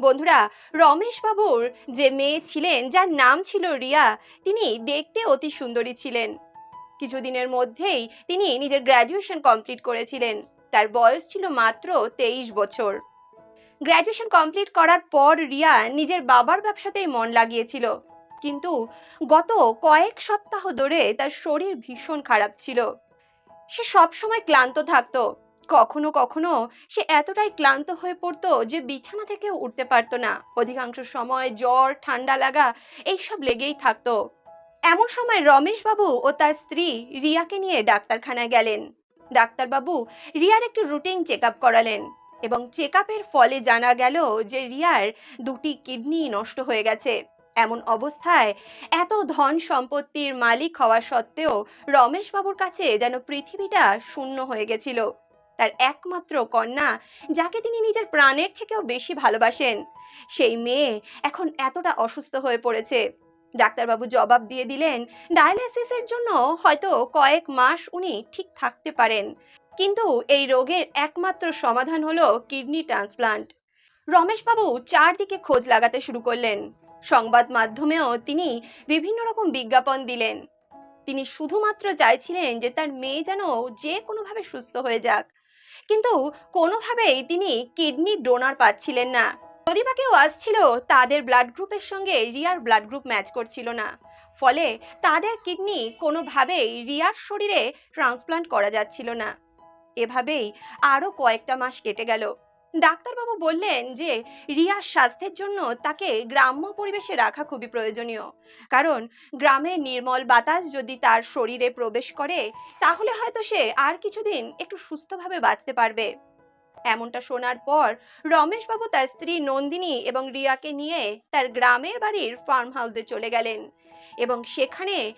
বন্ধুরা রমেশ বাবুর যে মেয়ে ছিলেন, যার নাম ছিল রিয়া, তিনি দেখতে অতি সুন্দরী ছিলেন। কিছুদিনের মধ্যেই তিনি নিজের গ্র্যাজুয়েশন কমপ্লিট করেছিলেন। তার বয়স ছিল মাত্র তেইশ বছর। গ্র্যাজুয়েশন কমপ্লিট করার পর রিয়া নিজের বাবার ব্যবসাতেই মন লাগিয়েছিল। কিন্তু গত কয়েক সপ্তাহ ধরে তার শরীর ভীষণ খারাপ ছিল। সে সবসময় ক্লান্ত থাকতো। কখনো কখনো সে এতটাই ক্লান্ত হয়ে পড়তো যে বিছানা থেকে উঠতে পারতো না। অধিকাংশ সময় জ্বর, ঠান্ডা লাগা এইসব লেগেই থাকতো। এমন সময় রমেশ বাবু ও তার স্ত্রী রিয়াকে নিয়ে ডাক্তারখানায় গেলেন। ডাক্তারবাবু রিয়ার একটি রুটিন চেক আপ করালেন এবং চেক আপের ফলে জানা গেল যে রিয়ার দুটি কিডনি নষ্ট হয়ে গেছে। এমন অবস্থায় এত ধন সম্পত্তির মালিক হওয়া সত্ত্বেও রমেশ বাবুর কাছে যেন পৃথিবীটা শূন্য হয়ে গেছিল। তার একমাত্র কন্যা, যাকে তিনি নিজের প্রাণের থেকেও বেশি ভালোবাসেন। সেই মেয়ে এখন এতটা অসুস্থ হয়ে পড়েছে। ডাক্তারবাবু জবাব দিয়ে দিলেন ডায়ালিসিসের জন্য হয়তো কয়েক মাস উনি ঠিক থাকতে পারেন। কিন্তু এই রোগের একমাত্র সমাধান হলো কিডনি ট্রান্সপ্লান্ট। রমেশবাবু চারদিকে খোঁজ লাগাতে শুরু করলেন। সংবাদ মাধ্যমেও তিনি বিভিন্ন রকম বিজ্ঞাপন দিলেন। তিনি শুধুমাত্র চাইছিলেন যে তার মেয়ে যেন যে কোনোভাবে সুস্থ হয়ে যাক। কিন্তু কোনোভাবেই তিনি কিডনি ডোনার পাচ্ছিলেন না। যদি বা কেউ আসছিল, তাদের ব্লাড গ্রুপের সঙ্গে রিয়ার ব্লাড গ্রুপ ম্যাচ করছিল না। ফলে তাদের কিডনি কোনোভাবেই রিয়ার শরীরে ট্রান্সপ্লান্ট করা যাচ্ছিল না। এভাবেই আরও কয়েকটা মাস কেটে গেল। ডাক্তারবাবু বললেন যে, রিয়ার স্বাস্থ্যের জন্য তাকে গ্রাম্য পরিবেশে রাখা খুবই প্রয়োজনীয়। কারণ গ্রামের নির্মল বাতাস যদি তার শরীরে প্রবেশ করে, তাহলে হয়তো সে আর কিছুদিন একটু সুস্থভাবে বাঁচতে পারবে। এমনটা শোনার পর রমেশবাবু তার স্ত্রী নন্দিনী এবং রিয়াকে নিয়ে তার গ্রামের বাড়ির ফার্ম হাউসে চলে গেলেন। এবং সেখানে